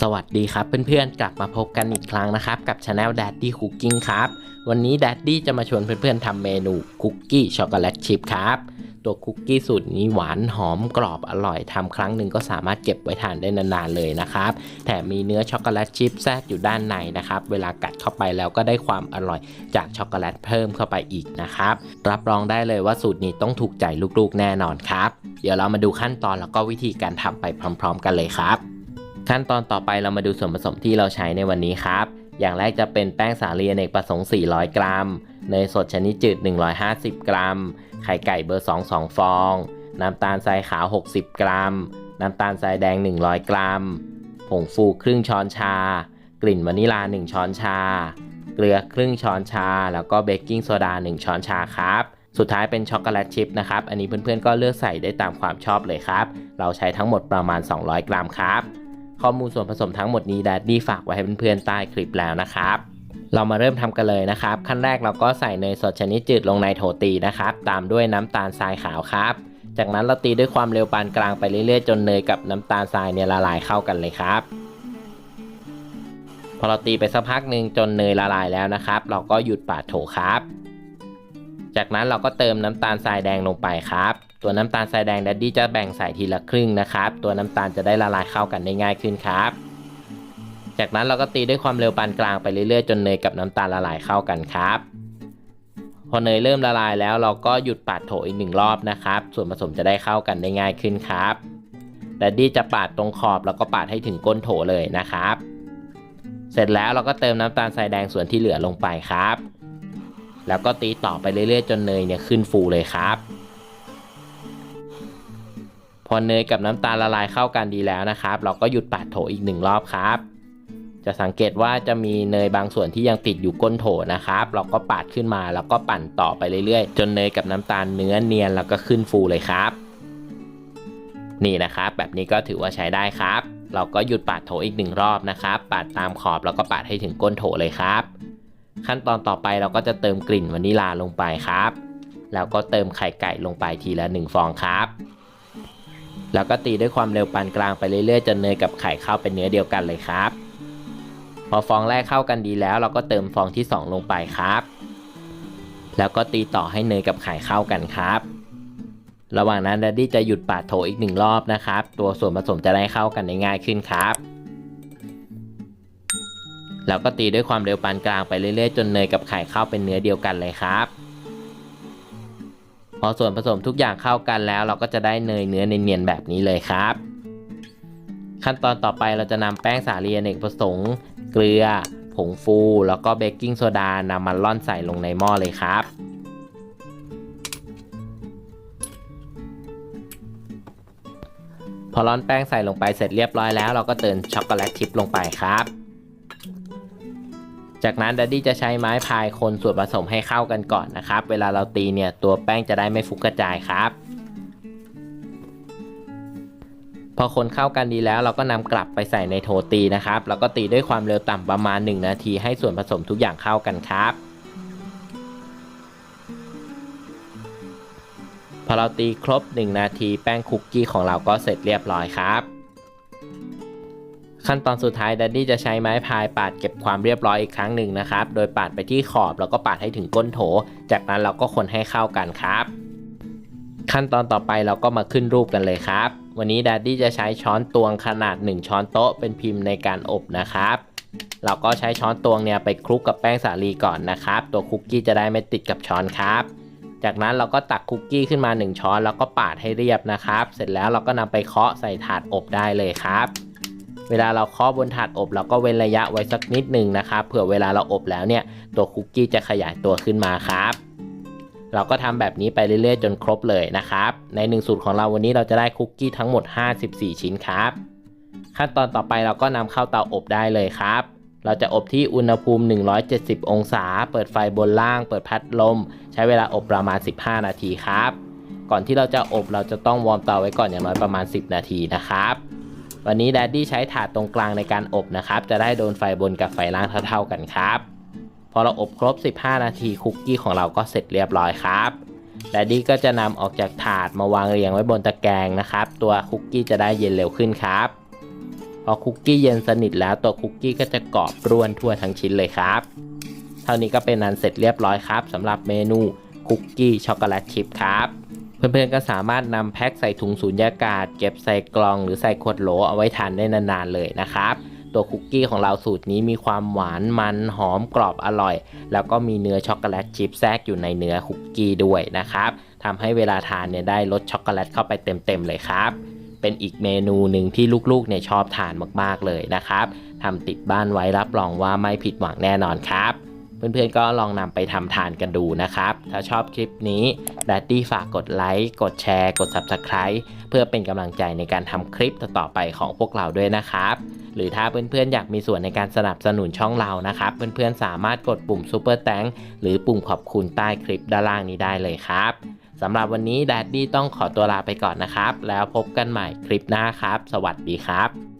สวัสดีครับเพื่อนๆ กลับมาพบกันอีกครั้งนะครับ กับช anel Daddy Cooking ครับ วันนี้ Daddy จะมาชวนเพื่อนๆทำเมนูคุกกี้ช็อกโกแลตชิพครับ ตัวคุกกี้สูตรนี้หวานหอมกรอบอร่อยทำครั้งหนึ่งก็สามารถเก็บไว้ทานได้นานๆเลยนะครับ แถมมีเนื้อช็อกโกแลตชิพแทรกอยู่ด้านในนะครับ เวลากัดเข้าไปแล้วก็ได้ความอร่อยจากช็อกโกแลตเพิ่มเข้าไปอีกนะครับ รับรองได้เลยว่าสูตรนี้ต้องถูกใจลูกๆแน่นอนครับ เดี๋ยวเรามาดูขั้นตอนแล้วก็วิธีการทำไปพร้อม ๆ กันเลยครับ ขั้นตอนต่อไปเรามาดูส่วนผสมที่เราใช้ในวันนี้ครับ อย่างแรกจะเป็นแป้งสาลีอเนกประสงค์ 400 กรัม เนยสดชนิดจืด 150 กรัม ไข่ไก่เบอร์ 2 2 ฟอง น้ำตาลทรายขาว 60 กรัม น้ำตาลทรายแดง 100 กรัม ผงฟูครึ่งช้อนชา กลิ่นวานิลา 1 ช้อนชา เกลือครึ่งช้อนชา แล้วก็เบกกิ้งโซดา 1 ช้อนชาครับสุดท้ายเป็นช็อกโกแลตชิพนะครับ อันนี้เพื่อนๆก็เลือกใส่ได้ตามความชอบเลยครับ เราใช้ทั้งหมดประมาณ 200 กรัมครับ ข้อมูลส่วนผสมทั้งหมดนี้แดดดี้ฝากไว้ให้เพื่อนๆใต้คลิปแล้วนะครับ เรามาเริ่มทำกันเลยนะครับ ขั้นแรกเราก็ใส่เนยสดชนิดจืดลงในโถตีนะครับ ตามด้วยน้ำตาลทรายขาวครับ จากนั้นเราตีด้วยความเร็วปานกลางไปเรื่อยๆ จนเนยกับน้ำตาลทรายเนี่ยละลายเข้ากันเลยครับ พอเราตีไปสักพักหนึ่งจนเนยละลายแล้วนะครับ เราก็หยุดปาดโถครับ จากนั้นเราก็เติมน้ำตาลทรายแดงลงไปครับ ตัวน้ำตาลทรายแดงดัดดี้จะแบ่งใส่ทีละครึ่งนะครับ ตัวน้ำตาลจะได้ละลายเข้ากันได้ง่ายขึ้นครับ จากนั้นเราก็ตีด้วยความเร็วปานกลางไปเรื่อยๆ จนเนยกับน้ำตาลละลายเข้ากันครับพอเนยเริ่มละลายแล้วเราก็หยุดปาดโถอีกหนึ่งรอบนะครับ ส่วนผสมจะได้เข้ากันได้ง่ายขึ้นครับดัดดี้จะปาดตรงขอบแล้วก็ปาดให้ถึงก้นโถเลยนะครับ เสร็จแล้วเราก็เติมน้ำตาลทรายแดงส่วนที่เหลือลงไปครับ แล้วก็ตีต่อไปเรื่อยๆ จนเนยเนี่ยขึ้นฟูเลยครับ พอเนยกับน้ำตาลละลายเข้ากันดีแล้วนะครับ เราก็หยุดปาดโถอีกหนึ่งรอบครับ จะสังเกตว่าจะมีเนยบางส่วนที่ยังติดอยู่ก้นโถนะครับ เราก็ปาดขึ้นมาแล้วก็ปั่นต่อไปเรื่อยๆ จนเนยกับน้ำตาลเนื้อเนียนแล้วก็ขึ้นฟูเลยครับ นี่นะครับ แบบนี้ก็ถือว่าใช้ได้ครับ เราก็หยุดปาดโถอีกหนึ่งรอบนะครับ ปาดตามขอบแล้วก็ปาดให้ถึงก้นโถเลยครับ ขั้นตอนต่อไปเราก็จะเติมกลิ่นวานิลาลงไปครับ แล้วก็เติมไข่ไก่ลงไปทีละ 1 ฟองครับ แล้วก็ตีด้วยความเร็วปานกลางไปเรื่อยๆจนเนยกับไข่เข้าเป็นเนื้อเดียวกันเลยครับ พอฟองแรกเข้ากันดีแล้วเราก็เติมฟองที่ 2 ลงไปครับ แล้วก็ตีต่อให้เนยกับไข่เข้ากันครับ ระหว่างนั้นดัดดี้จะหยุดปาดโถอีกหนึ่งรอบนะครับ ตัวส่วนผสมจะได้เข้ากันได้ง่ายขึ้นครับแล้วก็ตีด้วยความเร็วปานกลางไปเรื่อยๆ จนเนยกับไข่เข้าเป็นเนื้อเดียวกันเลยครับ พอส่วนผสมทุกอย่างเข้ากันแล้ว เราก็จะได้เนยเนื้อเนียนๆแบบนี้เลยครับ ขั้นตอนต่อไปเราจะนำแป้งสาลีอเนกประสงค์ เกลือ ผงฟู แล้วก็เบกกิ้งโซดานำมาล่อนใส่ลงในหม้อเลยครับพอร้อนแป้งใส่ลงไปเสร็จเรียบร้อยแล้ว เราก็เติมช็อกโกแลตชิพลงไปครับ จากนั้นดัดดี้จะใช้ไม้พายคนส่วนผสมให้เข้ากันก่อนนะครับ เวลาเราตีเนี่ยตัวแป้งจะได้ไม่ฟุกกระจายครับ พอคนเข้ากันดีแล้วเราก็นำกลับไปใส่ในโถตีนะครับ แล้วก็ตีด้วยความเร็วต่ำประมาณ 1 นาทีให้ส่วนผสมทุกอย่างเข้ากันครับพอเราตีครบ 1 นาทีแป้งคุกกี้ของเราก็เสร็จเรียบร้อยครับ ขั้นตอนสุดท้ายดัดดี้จะใช้ไม้พายปาดเก็บความเรียบร้อยอีกครั้งหนึ่งนะครับ โดยปาดไปที่ขอบแล้วก็ปาดให้ถึงก้นโถ จากนั้นเราก็คนให้เข้ากันครับ ขั้นตอนต่อไปเราก็มาขึ้นรูปกันเลยครับ วันนี้ดัดดี้จะใช้ช้อนตวงขนาด 1 ช้อนโต๊ะเป็นพิมพ์ในการอบนะครับเราก็ใช้ช้อนตวงเนี่ยไปคลุกกับแป้งสาลีก่อนนะครับ ตัวคุกกี้จะได้ไม่ติดกับช้อนครับ จากนั้นเราก็ตักคุกกี้ขึ้นมา 1 ช้อน แล้วก็ปาดให้เรียบนะครับ เสร็จแล้วเราก็นำไปเคาะใส่ถาดอบได้เลยครับ เวลาเราเคาะบนถาดอบเราก็เว้นระยะไว้สักนิดหนึ่งนะครับเผื่อเวลาเราอบแล้วเนี่ยตัวคุกกี้จะขยายตัวขึ้นมาครับ เราก็ทำแบบนี้ไปเรื่อยๆ จนครบเลยนะครับ ในหนึ่งสูตรของเราวันนี้เราจะได้คุกกี้ทั้งหมด 54 ชิ้นครับ ขั้นตอนต่อไปเราก็นำเข้าเตาอบได้เลยครับ เราจะอบที่อุณหภูมิ 170 องศา เปิดไฟบนล่าง เปิดพัดลม ใช้เวลาอบประมาณ 15 นาทีครับ ก่อนที่เราจะอบเราจะต้องวอร์มเตาไว้ก่อนอย่างน้อยประมาณ 10 นาทีนะครับ วันนี้แดดดี้ใช้ถาดตรงกลางในการอบนะครับ จะได้โดนไฟบนกับไฟล่างเท่าๆกันครับ พอเราอบครบ 15 นาทีคุกกี้ของเราก็เสร็จเรียบร้อยครับแดดดี้ก็จะนำออกจากถาดมาวางเรียงไว้บนตะแกรงนะครับ ตัวคุกกี้จะได้เย็นเร็วขึ้นครับ พอคุกกี้เย็นสนิทแล้วตัวคุกกี้ก็จะกรอบร่วนทั่วทั้งชิ้นเลยครับ เท่านี้ก็เป็นอันเสร็จเรียบร้อยครับสำหรับเมนูคุกกี้ช็อกโกแลตชิพครับ เพื่อนๆก็สามารถนำแพ็คใส่ถุงสูญญากาศ เก็บใส่กล่องหรือใส่ขวดโหลเอาไว้ทานได้นานๆเลยนะครับ ตัวคุกกี้ของเราสูตรนี้มีความหวานมันหอมกรอบอร่อย แล้วก็มีเนื้อช็อกโกแลตชิพแทรกอยู่ในเนื้อคุกกี้ด้วยนะครับทำให้เวลาทานเนี่ยได้รสช็อกโกแลตเข้าไปเต็มๆเลยครับเป็นอีกเมนูหนึ่งที่ลูกๆเนี่ยชอบทานมากๆเลยนะครับทำติดบ้านไว้รับรองว่าไม่ผิดหวังแน่นอนครับ เพื่อนๆก็ลองนำไปทำทานกันดูนะครับ ถ้าชอบคลิปนี้ด a ดดี้ฝากกดไลค์กดแชร์ กด Subscribe เพื่อเป็นกำลังใจในการทำคลิปต่อๆไปของพวกเราด้วยนะครับ หรือถ้าเพื่อนๆอยากมีส่วนในการสนับสนุนช่องเรานะครับ เพื่อนๆสามารถกดปุ่ม Super t h a n k หรือปุ่มขอบคุณใต้คลิปด้านล่างนี้ได้เลยครับสำหรับวันนี้ด a ดดี้ต้องขอตัวลาไปก่อนนะครับ แล้วพบกันใหม่คลิปหน้าครับ สวัสดีครับ